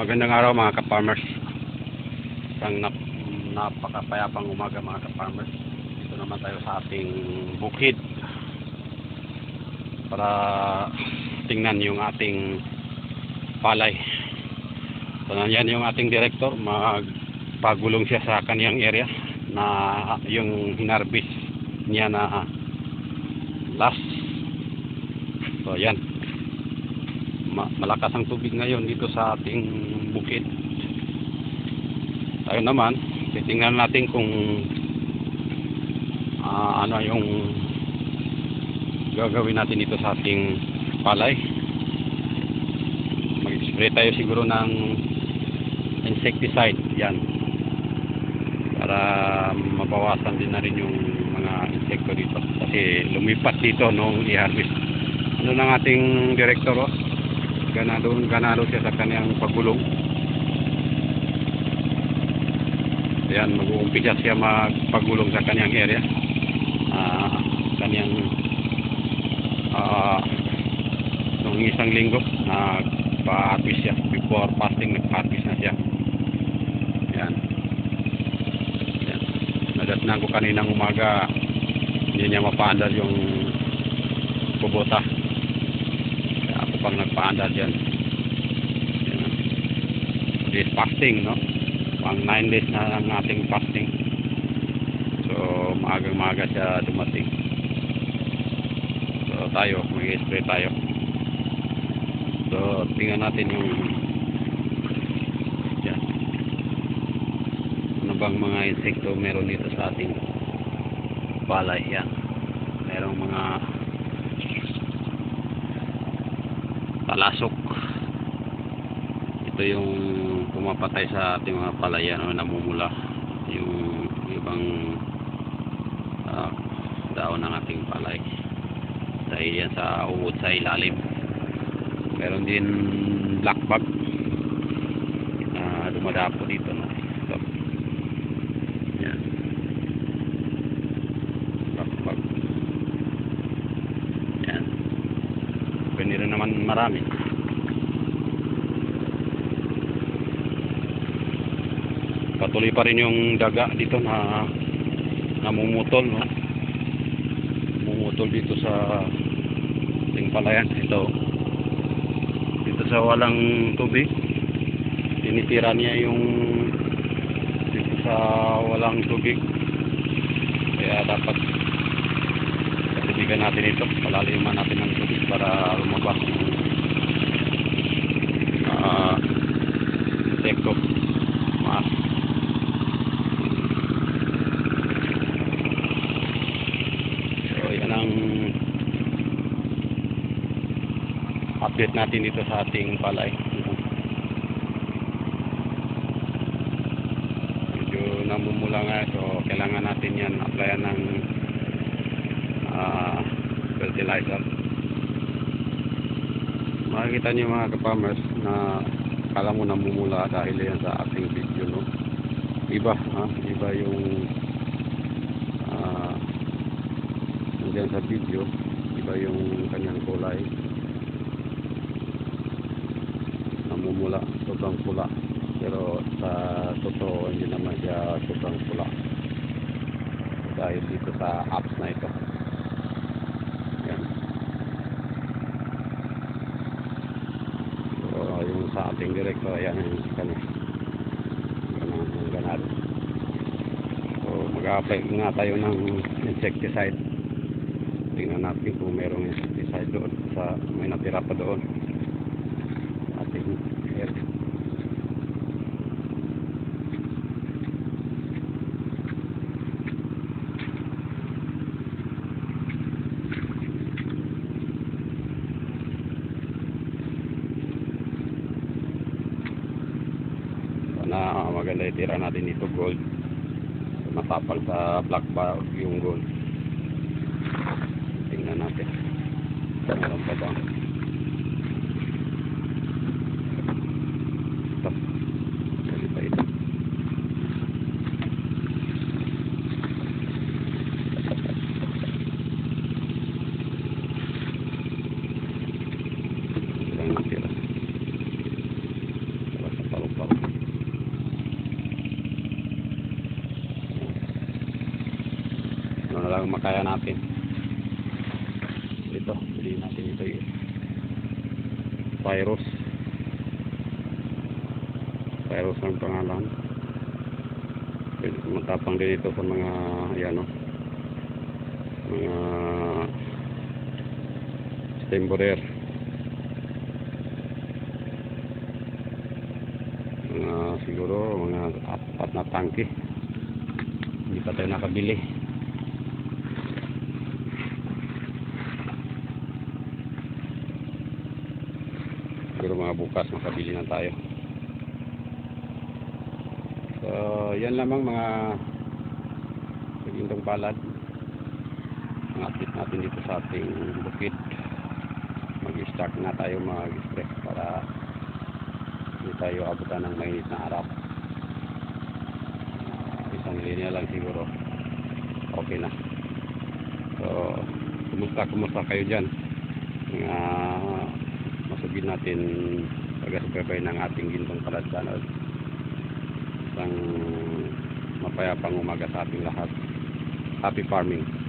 Magandang araw mga ka-farmers. Isang nap napakapayapang umaga mga ka-farmers. Dito naman tayo sa ating bukid para tingnan yung ating palay. So nandiyan yung ating director, magpagulong siya sa kaniyang area na yung hinarbis niya na last. So yan malakas ang tubig ngayon dito sa ating bukid. Tayo naman, titingnan natin kung ah, ano yung gagawin natin dito sa ating palay. Mag-spray tayo siguro ng insecticide, yan. Para mabawasan din na rin yung mga insekto dito. Kasi lumipat dito nung i-harvest. Ano ng ating director, oh? Ganado ganado siya sa kanyang pagulong ayan mag-uumpisa siya magpagulong sa kanyang area. Ah kanyang ah nung isang linggo nagpa-harvest siya. Before fasting nagpa-harvest na siya. Ayan. Ayan. Nadatnan ko kaninang umaga hindi niya mapaandar yung kubota ako pang nagpaandar dyan. Yan. this fasting no? Pang 9 days na ang ating fasting. So maagang maaga siya dumating. So tayo mag-spray tayo. So tingnan natin yung yan. Ano bang mga insekto meron dito sa ating palay? Yan. Merong mga palasok. Ito yung pumapatay sa ating mga palayan o namumula. Yung ibang ah, daon ng ating palay. Dahil yan sa uod sa ilalim. Meron din black bug na dumadapo dito no? ito yan black bug yan pwede rin naman marami. Patuloy pa rin yung daga dito na namumutol no? namumutol dito sa ating palayan ito. Dito sa walang tubig tinitira niya yung dito sa walang tubig. Kaya dapat katubigan natin ito. Palaliman natin ng tubig para lumabas. Uh, insekto mas. So yan ang update natin dito sa ating palay. Medyo namumula nga. So kailangan natin yan. Applyan ng ah, fertilizer. Makikita niyo mga kapamers na kala mo namumula dahil yan sa ating video no? Iba ha? Iba yung ah nandiyan sa video. Iba yung kanyang kulay. Namumula sobrang pula. Pero sa totoo hindi naman siya sobrang pula. Dahil dito sa apps na ito yan so yung sa ating director ayan yung kanya. Ang ganado so mag-apply nga tayo ng insecticide. Tingnan natin kung merong insecticide doon sa may natira pa doon ating area na maganda itira natin dito gold. Matapal sa black bar yung gold tingnan natin meron pa ba ito pwede pa ito ilang natira hanggang makaya natin. Ito, pili natin ito yung Pyros. Pyros ang pangalan. Pwede matapang din ito sa mga, ayan o, mga stemborer. Mga siguro, mga apat na tangke. Hindi pa tayo nakabili. Siguro mga bukas makabili na tayo. So, yan lamang mga pagindong palad. Ang update natin dito sa ating bukid. Mag-start na tayo mag-spray para hindi tayo abutan ng mainit na araw. Ah, isang linya lang siguro. Okay na. So, kumusta, kumusta kayo dyan? Mga masugid natin pag-asuprebay ng ating gintong paladbanod. Isang mapayapang umaga sa ating lahat. Happy farming.